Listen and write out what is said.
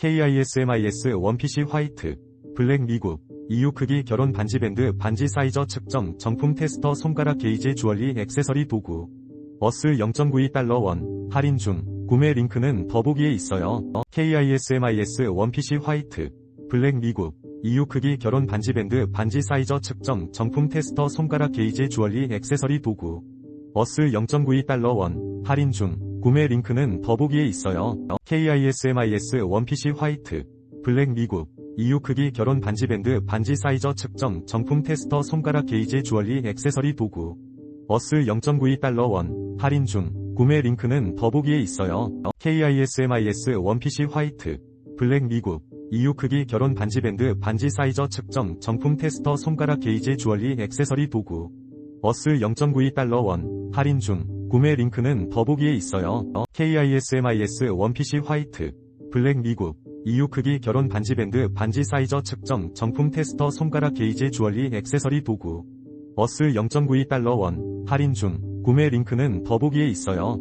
KISMIS 원피시 화이트, 블랙 미국, EU 크기 결혼 반지 밴드 반지 사이저 측정 정품 테스터 손가락 게이지 주얼리 액세서리 도구. 어스 0.92달러 원, 할인 중, 구매 링크는 더보기에 있어요. KISMIS 원피시 화이트, 블랙 미국, EU 크기 결혼 반지 밴드 반지 사이저 측정 정품 테스터 손가락 게이지 주얼리 액세서리 도구. 어스 0.92달러 원, 할인 중, 구매 링크는 더보기에 있어요. KISMIS 원피시 화이트, 블랙 미국, EU 크기 결혼 반지 밴드 반지 사이저 측정 정품 테스터 손가락 게이지 주얼리 액세서리 도구. 어스 0.92달러 원, 할인 중, 구매 링크는 더보기에 있어요. KISMIS 원피시 화이트, 블랙 미국, EU 크기 결혼 반지 밴드 반지 사이저 측정 정품 테스터 손가락 게이지 주얼리 액세서리 도구. 어스 0.92달러 원, 할인 중, 구매 링크는 더보기에 있어요. KISMIS 원피시 화이트, 블랙 미국, EU 크기 결혼 반지 밴드 반지 사이저 측정 정품 테스터 손가락 게이지 주얼리 액세서리 도구. 어스 0.92달러 원, 할인 중, 구매 링크는 더보기에 있어요.